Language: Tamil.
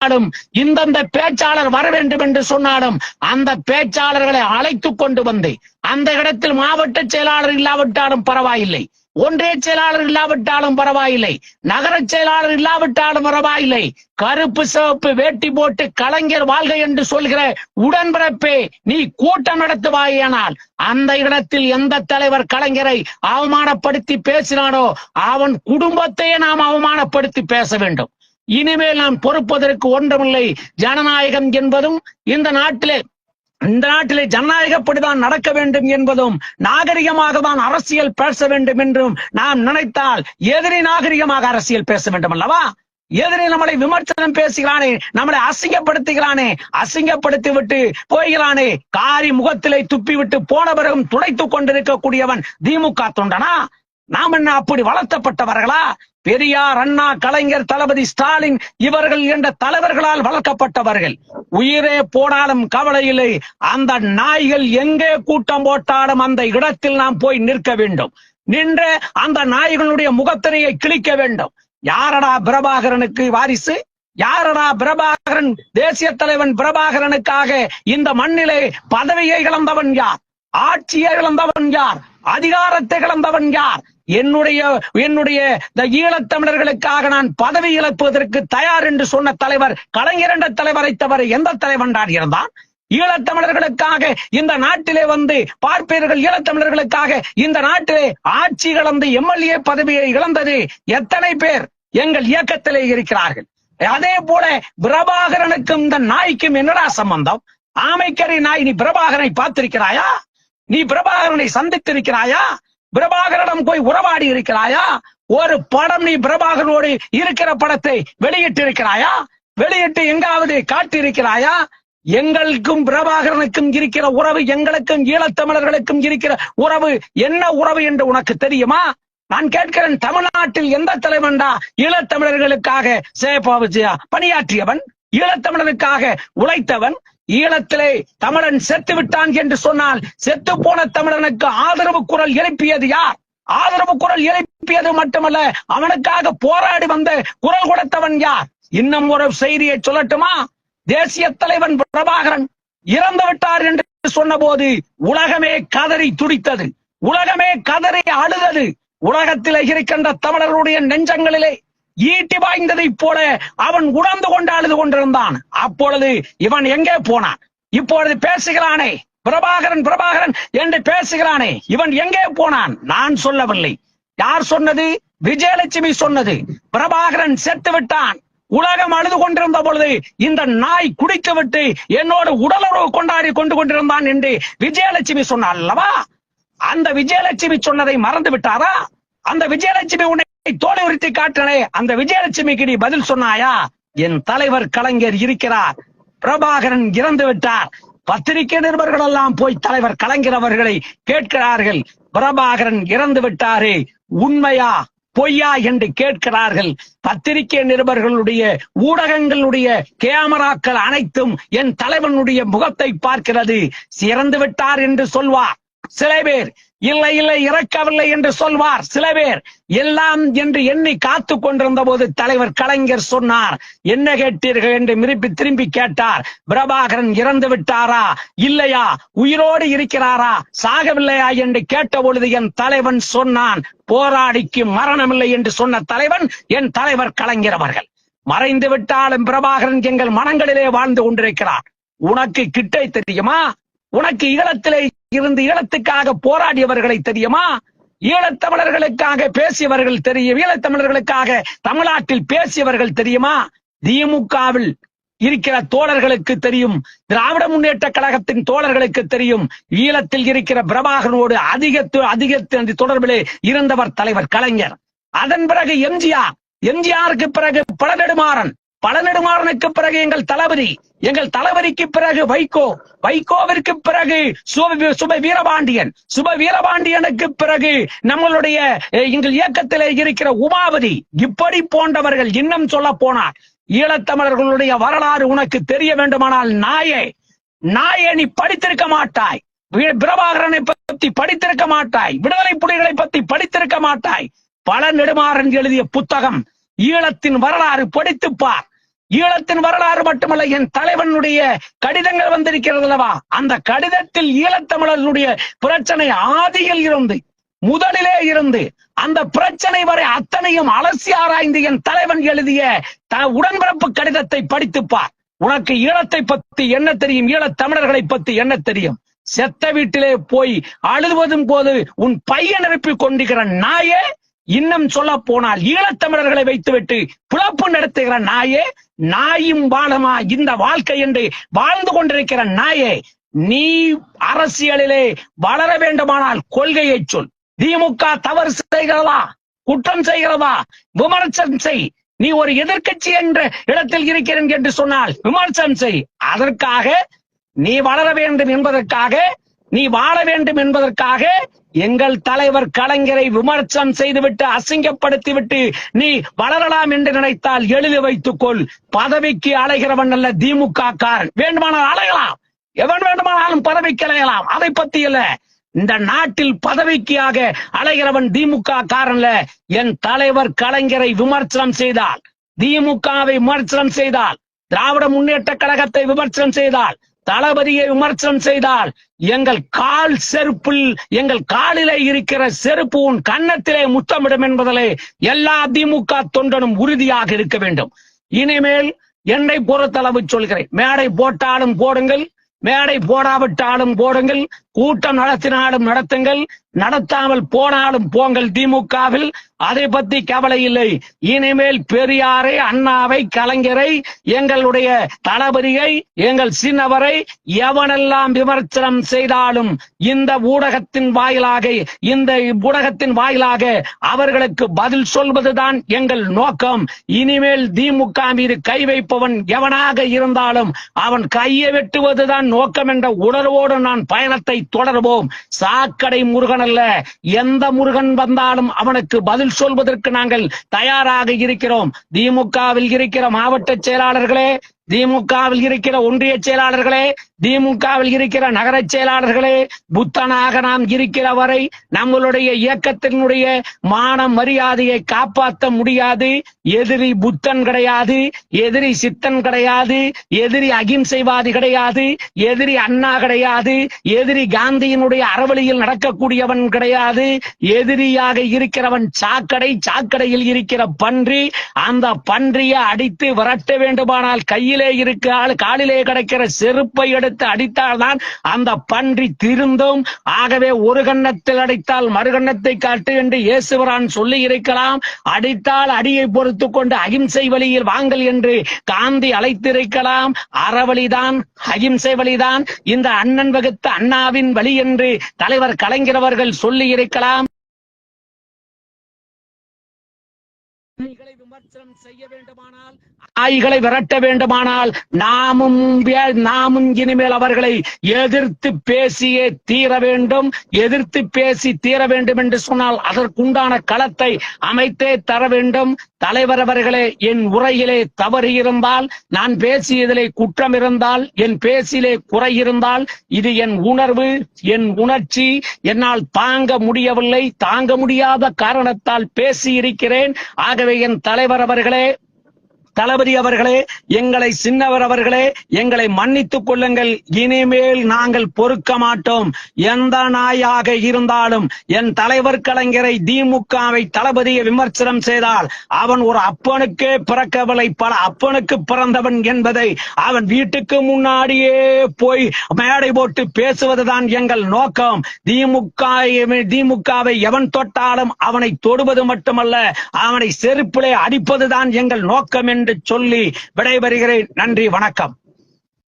சொன்னாலும் இந்தந்த பேச்சாளர் வர வேண்டும் என்று சொன்னாலும் அந்த பேச்சாளர்களை அழைத்து கொண்டு வந்து அந்த இடத்தில் மாவட்ட செயலாளர் இல்லாவிட்டாலும் பரவாயில்லை. ஒன்றிய செயலாளர் இல்லாவிட்டாலும் பரவாயில்லை. நகர செயலாளர் இல்லாவிட்டாலும் பரவாயில்லை. கருப்பு சிவப்பு வேட்டி போட்டு கலைஞர் வாழ்க என்று சொல்கிற உடன்பிறப்பே நீ கூட்டம் நடத்துவாயானால் அந்த இடத்தில் எந்த தலைவர் கலைஞரை அவமானப்படுத்தி பேசினானோ அவன் குடும்பத்தையே நாம் அவமானப்படுத்தி பேச வேண்டும். இனிமேல் நாம் பொறுப்பதற்கு ஒன்றுமில்லை. ஜனநாயகம் என்பதும் இந்த நாட்டிலே இந்த நாட்டிலே ஜனநாயகப்படிதான் நடக்க வேண்டும் என்பதும் நாகரிகமாக தான் அரசியல் பேச வேண்டும் என்றும் நாம் நினைத்தால் எதிரி நாகரிகமாக அரசியல் பேச வேண்டும் அல்லவா? எதிரி நம்மளை விமர்சனம் பேசுகிறானே நம்மளை அசிங்கப்படுத்துகிறானே அசிங்கப்படுத்தி விட்டு போய்கிறானே காரி முகத்திலே துப்பி விட்டு போன பிறகும் துடைத்துக் கொண்டிருக்கக்கூடியவன் திமுக தொண்டனா? நாம் என்ன அப்படி வளர்த்தப்பட்டவர்களா? பெரியார் அண்ணா கலைஞர் தளபதி ஸ்டாலின் இவர்கள் என்ற தலைவர்களால் வளர்க்கப்பட்டவர்கள். உயிரே போனாலும் கவலை இல்லை. அந்த நாய்கள் எங்கே கூட்டம் போட்டாலும் அந்த இடத்தில் நாம் போய் நிற்க வேண்டும். நின்று அந்த நாய்களுடைய முகத்தினையை கிழிக்க வேண்டும். யாரடா பிரபாகரனுக்கு வாரிசு? யாரடா பிரபாகரன் தேசிய தலைவன் பிரபாகரனுக்காக இந்த மண்ணிலே பதவியை இழந்தவன் யார்? ஆட்சியை இழந்தவன் யார்? அதிகாரத்தை இழந்தவன் யார்? என்னுடைய என்னுடைய இந்த ஈழத்தமிழர்களுக்காக நான் பதவி இழப்பதற்கு தயார் என்று சொன்ன தலைவர் கலைஞர் என்ற தலைவரை தவிர எந்த தலைவன்டார் இருந்தான்? ஈழத்தமிழர்களுக்காக இந்த நாட்டிலே வந்து பார்ப்பீர்கள் ஈழத்தமிழர்களுக்காக இந்த நாட்டிலே ஆட்சி இழந்து எம்எல்ஏ பதவியை இழந்தது எத்தனை பேர் எங்கள் இயக்கத்திலே இருக்கிறார்கள். அதே போல பிரபாகரனுக்கும் இந்த நாய்க்கும் என்னடா சம்பந்தம்? ஆமைக்கரை நாய் நீ பிரபாகரனை பார்த்திருக்கிறாயா? நீ பிரபாகரனை சந்தித்திருக்கிறாயா? பிரபாகரனிடம் போய் உறவாடி இருக்கிறாயா? ஒரு படம் நீ பிரபாகரனோடு இருக்கிற படத்தை வெளியிட்டு இருக்கிறாயா வெளியிட்டு எங்காவது காட்டி இருக்கிறாயா எங்களுக்கும் பிரபாகரனுக்கும் இருக்கிற உறவு எங்களுக்கும் ஈழத்தமிழர்களுக்கும் இருக்கிற உறவு என்ன உறவு என்று உனக்கு தெரியுமா? நான் கேட்கிறேன் தமிழ்நாட்டில் எந்த தலைவன்டா ஈழத்தமிழர்களுக்காக சேபாவிஜயா பணியாற்றியவன்? ஈழத்தமிழனுக்காக உழைத்தவன்? ஈழத்திலே தமிழன் செத்து விட்டான் என்று சொன்னால் செத்து போன தமிழனுக்கு ஆதரவு குரல் எழுப்பியது யார்? ஆதரவு குரல் எழுப்பியது மட்டுமல்ல அவனுக்காக போராடி வந்த குரல் கொடுத்தவன் யார்? இன்னும் ஒரு செய்தியை சொல்லட்டுமா? தேசிய தலைவன் பிரபாகரன் இறந்து விட்டார் என்று சொன்னபோது உலகமே கதறி துடித்தது உலகமே கதறி அழுதது. உலகத்திலே இருக்கின்ற தமிழர்களுடைய நெஞ்சங்களிலே ஈட்டி வாய்ந்ததைப் போல அவன் உணர்ந்து கொண்டு அழுது கொண்டிருந்தான். அப்பொழுது இவன் எங்கே போனான்? இப்பொழுது பேசுகிறானே பிரபாகரன் பிரபாகரன் என்று பேசுகிறானே இவன் எங்கே போனான்? நான் சொல்லவில்லை. யார் சொன்னது? விஜயலட்சுமி சொன்னது. பிரபாகரன் செத்து விட்டான். உலகம் அழுது கொண்டிருந்த பொழுது இந்த நாய் குடித்து விட்டு என்னோடு உடலுறவு கொண்டாடி கொண்டு கொண்டிருந்தான் என்று விஜயலட்சுமி சொன்னாள். அல்லவா? அந்த விஜயலட்சுமி சொன்னதை மறந்து விட்டாரா? அந்த விஜயலட்சுமி உன்னை தோலை உரித்து காட்டினே அந்த விஜயலட்சுமிக்கு நீ பதில் சொன்னாயா? என் தலைவர் கலைஞர் இருக்கிறார். பிரபாகரன் இறந்து விட்டார். பத்திரிகை நிருபர்கள் எல்லாம் போய் தலைவர் கலைஞர் அவர்களை கேட்கிறார்கள். பிரபாகரன் இறந்து விட்டாரே. உண்மையா பொய்யா என்று கேட்கிறார்கள். பத்திரிகை நிருபர்களுடைய ஊடகங்களுடைய கேமராக்கள் அனைத்தும் என் தலைவனுடைய முகத்தை பார்க்கிறது. சிறந்து விட்டார் என்று சொல்வார். சில பேர் இல்லை இல்லை இறக்கவில்லை என்று சொல்வார் சில பேர். எல்லாம் என்று எண்ணி காத்து கொண்டிருந்த போது தலைவர் கலைஞர் சொன்னார் என்ன கேட்டீர்கள்? என்று மிருப்பி திரும்பி கேட்டார் பிரபாகரன் இறந்து விட்டாரா? இல்லையா? உயிரோடு இருக்கிறாரா? சாகவில்லையா? என்று கேட்ட பொழுது என் தலைவன் சொன்னான் போராடிக்கு மரணமில்லை என்று சொன்ன தலைவன் என் தலைவர் கலைஞர் அவர்கள். மறைந்து விட்டாலும் பிரபாகரன் எங்கள் மனங்களிலே வாழ்ந்து கொண்டிருக்கிறார். உனக்கு கிட்டை தெரியுமா? உனக்கு ஈழத்திலே இருந்து ஈழத்துக்காக போராடியவர்களை தெரியுமா? ஈழத்தமிழர்களுக்காக பேசியவர்கள் தெரியும். ஈழத்தமிழர்களுக்காக தமிழ்நாட்டில் பேசியவர்கள் தெரியுமா? திமுகவில் இருக்கிற தோழர்களுக்கு தெரியும். திராவிட முன்னேற்ற கழகத்தின் தோழர்களுக்கு தெரியும். ஈழத்தில் இருக்கிற பிரபாகரனோடு அதிக அதிக தொடர்பிலே இருந்தவர் தலைவர் கலைஞர். அதன் பிறகு எம்ஜிஆர். எம்ஜிஆருக்கு பிறகு பல நெடுமாறனுக்கு பிறகு எங்கள் தளபதி எங்கள் தளபதிக்கு பிறகு வைகோ வைகோவிற்கு பிறகு சுப சுப வீரபாண்டியன் சுப வீரபாண்டியனுக்கு பிறகு நம்மளுடைய எங்கள் இயக்கத்திலே இருக்கிற உமாபதி. இப்படி போன்றவர்கள் இன்னும் சொல்ல போனார் ஈழத்தமிழர்களுடைய வரலாறு உனக்கு தெரிய வேண்டுமானால் நாயே நாயே நீ படித்திருக்க மாட்டாய். பிரபாகரனை பத்தி படித்திருக்க மாட்டாய். விடுதலை புலிகளை பத்தி படித்திருக்க மாட்டாய். பல நெடுமாறன் எழுதிய புத்தகம் ஈழத்தின் வரலாறு படித்துப் பார். ஈழத்தின் வரலாறு மட்டுமல்ல என் தலைவனுடைய கடிதங்கள் வந்திருக்கிறது அல்லவா? அந்த கடிதத்தில் ஈழத்தமிழர்களுடைய பிரச்சனை ஆதியில் இருந்து முதலிலே இருந்து அந்த பிரச்சனை வரை அத்தனையும் அலசி ஆராய்ந்து என் தலைவன் எழுதிய த உடன்பிறப்பு கடிதத்தை படித்துப்பார் உனக்கு ஈழத்தை பத்தி என்ன தெரியும்? ஈழத் தமிழர்களை பத்தி என்ன தெரியும்? செத்த வீட்டிலே போய் அழுதுவதும் போது உன் பையன் நிரப்பிக் கொண்டிருக்கிற நாயே இன்னும் சொல்ல போனால் ஈழத்தமிழர்களை வைத்துவிட்டு பிளப்பு நடத்துகிற நாயே நாயும் வாழமா இந்த வாழ்க்கை என்று வாழ்ந்து கொண்டிருக்கிற நாயே நீ அரசியலிலே வளர வேண்டுமானால் கொள்கையை சொல். திமுக தவறு செய்கிறதா? குற்றம் செய்கிறதா? விமர்சனம் செய். நீ ஒரு எதிர்க்கட்சி என்ற இடத்தில் இருக்கிறேன் என்று சொன்னால் விமர்சனம் செய். அதற்காக நீ வளர வேண்டும் என்பதற்காக நீ வாழ வேண்டும் என்பதற்காக எங்கள் தலைவர் கலைஞரை விமர்சனம் செய்துவிட்டு அசிங்கப்படுத்திவிட்டு நீ வளரலாம் என்று நினைத்தால் எழுதி வைத்துக்கொள். பதவிக்கு அலைகிறவன் அல்ல திமுக காரன் வேண்டுமானால் அலையலாம். எவன் வேண்டுமானாலும் பதவிக்கு அலையலாம். அதை பத்தி இல்ல. இந்த நாட்டில் பதவிக்காக அலைகிறவன் திமுக காரன்ல என் தலைவர் கலைஞரை விமர்சனம் செய்தால் திமுகவை விமர்சனம் செய்தால் திராவிட முன்னேற்ற கழகத்தை விமர்சனம் செய்தால் தளபதியை விமர்சனம் செய்தால் எங்கள் கால் செருப்பில் எங்கள் காலிலே இருக்கிற செருப்பு உன் கன்னத்திலே முத்தமிடும் என்பதிலே எல்லா திமுக தொண்டனும் உறுதியாக இருக்க வேண்டும். இனிமேல் என்னை பொறுத்தளவு சொல்கிறேன். மேடை போட்டாலும் போடுங்கள் மேடை போடாவிட்டாலும் போடுங்கள் கூட்டம் நடத்தினாலும் நடத்துங்கள் நடத்தாமல் போனாலும் போங்கள் திமுகவில். அதை பத்தி கவலை இல்லை. இனிமேல் பெரியாரை அண்ணாவை கலைஞரை எங்களுடைய தளபதியை எங்கள் சின்னவரை எவனெல்லாம் விமர்சனம் செய்தாலும் இந்த ஊடகத்தின் வாயிலாக இந்த ஊடகத்தின் வாயிலாக அவர்களுக்கு பதில் சொல்வதுதான் எங்கள் நோக்கம். இனிமேல் திமுக மீது கை வைப்பவன் எவனாக இருந்தாலும் அவன் கையை வெட்டுவதுதான் நோக்கம் என்ற உணர்வோடு நான் பயணத்தை தொடர்வோம். சாக்கடை முருகன் அல்ல. எந்த முருகன் வந்தாலும் அவனுக்கு பதில் சொல்வதற்கு நாங்கள் தயாராக இருக்கிறோம். திமுகவில் இருக்கிற மாவட்ட செயலாளர்களே திமுகவில் இருக்கிற ஒன்றிய செயலாளர்களே திமுகவில் இருக்கிற நகர செயலாளர்களே புத்தனாக நாம் இருக்கிற வரை நம்மளுடைய இயக்கத்தினுடைய மான மரியாதையை காப்பாற்ற முடியாது. எதிரி புத்தன் கிடையாது எதிரி சித்தன் கிடையாது எதிரி அகிம்சைவாதி கிடையாது எதிரி அண்ணா கிடையாது எதிரி காந்தியினுடைய அறவழியில் நடக்கக்கூடியவன் கிடையாது. எதிரியாக இருக்கிறவன் சாக்கடை சாக்கடையில் இருக்கிற பன்றி அந்த பன்றியை அடித்து விரட்ட வேண்டுமானால் கையில் இருக்க. ஆள் காலிலே கிடக்கிற செருப்பை எடுத்து அடித்தால்தான் அந்த பன்றி திருந்தும். ஆகவே ஒரு கண்ணத்தில் அடித்தால் மறுகண்ணத்தை காட்டு என்று இயேசுவரான் சொல்லி இருக்கலாம். அடித்தால் அடியை பொறுத்து கொண்டு அகிம்சை வழியில் வாங்கல் என்று காந்தி அழைத்திருக்கலாம். அறவழிதான் அகிம்சை வழிதான். இந்த அண்ணன் வகுத்த அண்ணாவின் வழி என்று தலைவர் கலைஞரவர்கள் சொல்லி இருக்கலாம். நாய்களை செய்ய வேண்டுமானால் நாய்களை விரட்ட வேண்டுமானால் நாமும் நாமும் இனிமேல் அவர்களை எதிர்த்து பேசியே தீர வேண்டும். எதிர்த்து பேசி தீர வேண்டும் என்று சொன்னால் அதற்குண்டான களத்தை அமைத்தே தர வேண்டும். தலைவர் அவர்களே என் உரையிலே தவறு இருந்தால் நான் பேசியதிலே குற்றம் இருந்தால் என் பேசிலே குறை இருந்தால் இது என் உணர்வு என் உணர்ச்சி. என்னால் தாங்க முடியவில்லை தாங்க முடியாத காரணத்தால் பேசி இருக்கிறேன் ஆகவே என் தலைவர் அவர்களே தளபதி அவர்களே எங்களை சின்னவர் அவர்களே எங்களை மன்னித்துக் கொள்ளுங்கள். இனிமேல் நாங்கள் பொறுக்க மாட்டோம். எந்த நாயாக இருந்தாலும் என் தலைவர் கலைஞரை திமுகவை தளபதியை விமர்சனம் செய்தால் அவன் ஒரு அப்பனுக்கே பிறக்கவில்லை. பல அப்பனுக்கு பிறந்தவன் என்பதை அவன் வீட்டுக்கு முன்னாடியே போய் மேடை போட்டு பேசுவதுதான் எங்கள் நோக்கம். திமுக திமுகவை எவன் தொட்டாலும் அவனை தொடுவது மட்டுமல்ல அவனை செருப்பிலே அடிப்பதுதான் எங்கள் நோக்கம் என்று என்று சொல்லி விடைபெறுகிறேன். நன்றி வணக்கம்.